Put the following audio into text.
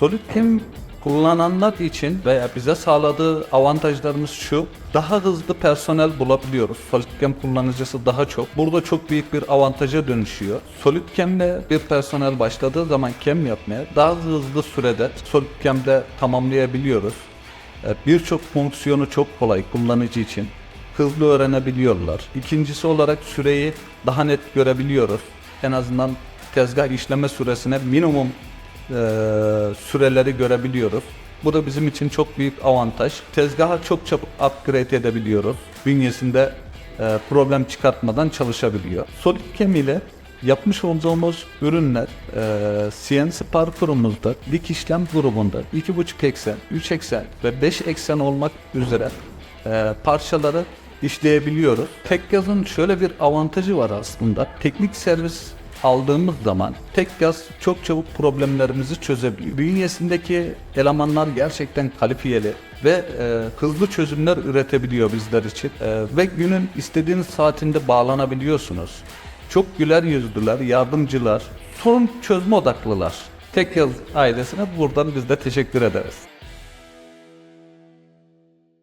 SolidCam kullananlar için veya bize sağladığı avantajlarımız şu. Daha hızlı personel bulabiliyoruz. SolidCam kullanıcısı daha çok. Burada çok büyük bir avantaja dönüşüyor. SolidCam'le bir personel başladığı zaman cam yapmaya daha hızlı sürede SolidCam'de tamamlayabiliyoruz. E, Birçok fonksiyonu çok kolay kullanıcı için. Hızlı öğrenebiliyorlar. İkincisi olarak süreyi daha net görebiliyoruz. En azından tezgah işleme süresine minimum süreleri görebiliyoruz. Bu da bizim için çok büyük avantaj. Tezgahı çok çabuk upgrade edebiliyoruz. Bünyesinde e, problem çıkartmadan çalışabiliyor. SolidCam ile yapmış olduğumuz ürünler e, CNC parkurumuzda dik işlem grubunda 2.5 eksen, 3 eksen ve 5 eksen olmak üzere e, parçaları işleyebiliyoruz. Tek yazın şöyle bir avantajı var aslında. Teknik servis aldığımız zaman tek yaz çok çabuk problemlerimizi çözebiliyor. Bünyesindeki elemanlar gerçekten kalifiyeli ve e, hızlı çözümler üretebiliyor bizler için. E, ve günün istediğiniz saatinde bağlanabiliyorsunuz. Çok güler yüzlüler, yardımcılar, sorun çözme odaklılar. Tek yaz ailesine buradan biz de teşekkür ederiz.